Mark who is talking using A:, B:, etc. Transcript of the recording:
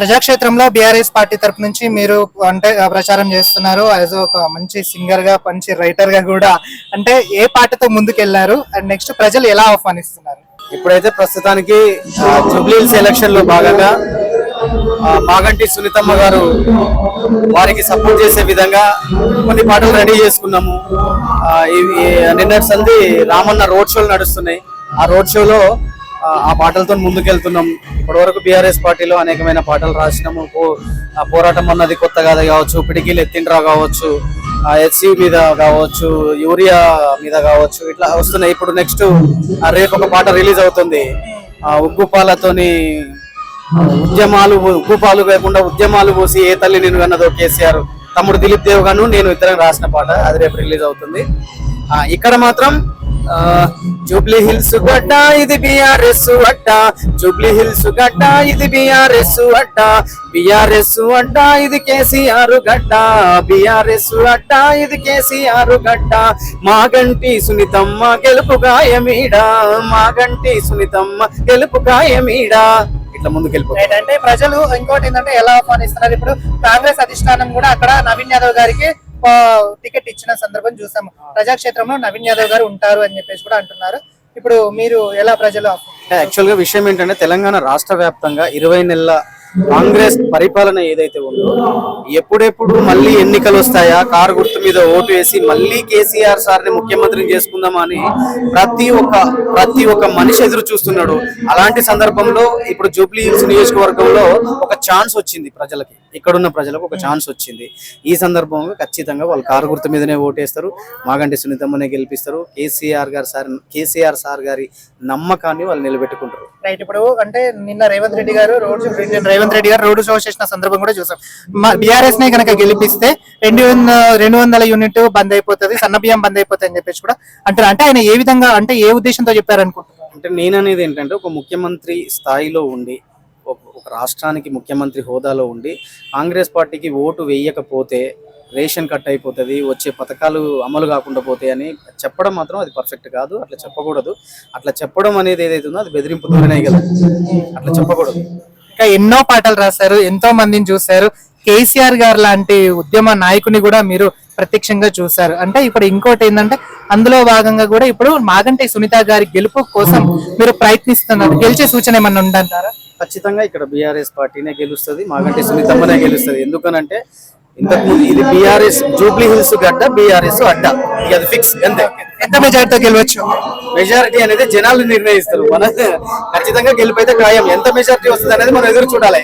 A: ప్రజాక్షేత్రంలో BRS party తరపు నుంచి మీరు అంటే ప్రచారం చేస్తున్నారు. యాజ్ ఒక మంచి సింగర్గా మంచి రైటర్గా కూడా అంటే ఏ పార్టీతో ముందుకెళ్ళారు? అండ్ నెక్స్ట్ ప్రజలు ఎలా ఆహ్వానిస్తున్నారు?
B: ఇప్పుడైతే ప్రస్తుతానికి జూబ్లీహిల్స్ ఎలక్షన్లో భాగంగా ఆ, మాగంటి సునీతమ్మ గారు వారికి సపోర్ట్ చేసే విధంగా కొన్ని పాటలు రెడీ చేసుకున్నాము. నిన్నటి సంది రామన్న రోడ్ షోలు నడుస్తున్నాయి. ఆ రోడ్ షోలో ఆ, పాటలతో ముందుకెళ్తున్నాం. ఇప్పటివరకు బీఆర్ఎస్ పార్టీలో అనేకమైన పాటలు రాసినాము. పో- పోరాటం అన్నది కొత్త కాదు కావచ్చు పిడికిలు ఎత్తిండ్రా కావచ్చు హెచ్సి మీద కావచ్చు యూరియా మీద కావచ్చు ఇట్లా వస్తున్నాయి. ఇప్పుడు నెక్స్ట్ రేపు ఒక పాట రిలీజ్ అవుతుంది. ఉగ్గుపాలతోని ఉద్యమాలు ఉగ్గుపాలు కాకుండా ఉద్యమాలు పోసి ఏ తల్లి నేను అన్నదో కేసీఆర్ తమ్ముడు దిలీప్ దేవ్ గాను నేను ఇద్దరం రాసిన పాట. అది రేపు రిలీజ్ అవుతుంది. ఇక్కడ మాత్రం జూబ్లీ హిల్స్ గడ్డ ఇది బిఆర్ఎస్ అడ్డ. జూబ్లీ హిల్స్ గడ్డ ఇది బిఆర్ఎస్ అడ్డ. బిఆర్ఎస్ అడ్డ ఇది కేసీఆర్ గడ్డ. బిఆర్ఎస్ అడ్డ ఇది కేసీఆర్ గడ్డ. మాగంటి సునీతమ్మ గెలుపు గాయమీడ మాగంటి సునీతమ్మ గెలుపు గాయమీడ ఇట్లా ముందు వెళ్ళిపో
A: అంటే ప్రజలు ఇంకోటి ఏంటంటే ఎలా ఆహ్వానిస్తున్నారు? ఇప్పుడు కాంగ్రెస్ అధిష్టానం కూడా అక్కడ నవీన్ యాదవ్ గారికి టికెట్ ఇచ్చిన సందర్భం చూసాము ప్రజాక్షేత్రంలో నవీన్ యాదవ్ గారు ఉంటారు అని చెప్పేసి కూడా అంటున్నారు ఇప్పుడు మీరు ఎలా ప్రజలు?
B: యాక్చువల్గా విషయం ఏంటంటే తెలంగాణ రాష్ట్ర వ్యాప్తంగా ఇరవై నెలల కాంగ్రెస్ పరిపాలన ఏదైతే ఉందో ఎప్పుడెప్పుడు మళ్ళీ ఎన్నికలు వస్తాయా? కారు గుర్తు మీద ఓటు వేసి మళ్ళీ కేసీఆర్ సార్ని ముఖ్యమంత్రిని చేసుకుందామా అని ప్రతి ఒక్క ప్రతి ఒక్క మనిషి ఎదురు చూస్తున్నాడు. అలాంటి సందర్భంలో ఇప్పుడు జూబ్లీ హిల్స్ నియోజకవర్గంలో ఒక ఛాన్స్ వచ్చింది ప్రజలకి. ఇక్కడున్న ప్రజలకు ఒక ఛాన్స్ వచ్చింది. ఈ సందర్భంలో ఖచ్చితంగా వాళ్ళు కారు గుర్తు మీదనే ఓటేస్తారు. మాగంటి సునీతమ్మనే గెలిపిస్తారు. కేసీఆర్ గారు సార్ కేసీఆర్ సార్ గారి నమ్మకాన్ని వాళ్ళు నిలబెట్టుకుంటారు.
A: రైట్ ఇప్పుడు అంటే నిన్న రేవంత్ రెడ్డి గారు రోడ్ రేవంత్ రెడ్డి గారు రోడ్ షో చేసిన సందర్భం కూడా చూసాం. బీఆర్ఎస్ నే కనుక గెలిపిస్తే రెండు రెండు వందల యూనిట్ బంద్ అయిపోతుంది సన్న బియ్యం బంద్ అయిపోతుంది అని చెప్పేసి కూడా అంటారు అంటే ఆయన ఏ విధంగా అంటే ఏ ఉద్దేశంతో చెప్పారనుకుంటున్నారు
B: అంటే నేననేది ఏంటంటే ఒక ముఖ్యమంత్రి స్థాయిలో ఉండి ఒక రాష్ట్రానికి ముఖ్యమంత్రి హోదాలో ఉండి కాంగ్రెస్ పార్టీకి ఓటు వేయకపోతే రేషన్ కట్ అయిపోతుంది వచ్చే పథకాలు అమలు కాకుండా పోతాయి అని చెప్పడం మాత్రం అది పర్ఫెక్ట్ కాదు. అట్లా చెప్పకూడదు. అట్లా చెప్పడం అనేది ఏదైతే ఉందో అది బెదిరింపు ధోరణే కదా. అట్లా చెప్పకూడదు.
A: ఇంకా ఎన్నో పాటలు రాశారు ఎంతో మందిని చూశారు. కేసీఆర్ గారు లాంటి ఉద్యమ నాయకుని కూడా మీరు ప్రత్యక్షంగా చూశారు. అంటే ఇప్పుడు ఇంకోటి ఏంటంటే అందులో భాగంగా కూడా ఇప్పుడు మాగంటి సునీత గారి గెలుపు కోసం మీరు ప్రయత్నిస్తున్నారు. గెలిచే సూచన ఏమన్నా ఉందంటారా?
B: ఖచ్చితంగా ఇక్కడ బీఆర్ఎస్ పార్టీనే గెలుస్తుంది మాగంటి సునీతమ్మనే గెలుస్తుంది. ఎందుకనంటే ఇంతకుముందు ఇది బీఆర్ఎస్ జూబ్లీ హిల్స్ గడ్డ బీఆర్ఎస్ అడ్డ. ఇక అది ఫిక్స్ అంతే.
A: ఎంత మెజార్టీతో గెలవచ్చు?
B: మెజారిటీ అనేది జనాలు నిర్ణయిస్తారు. మన ఖచ్చితంగా గెలిపైతే ఖాయం. ఎంత మెజారిటీ వస్తుంది అనేది మనం ఎదురు చూడాలి.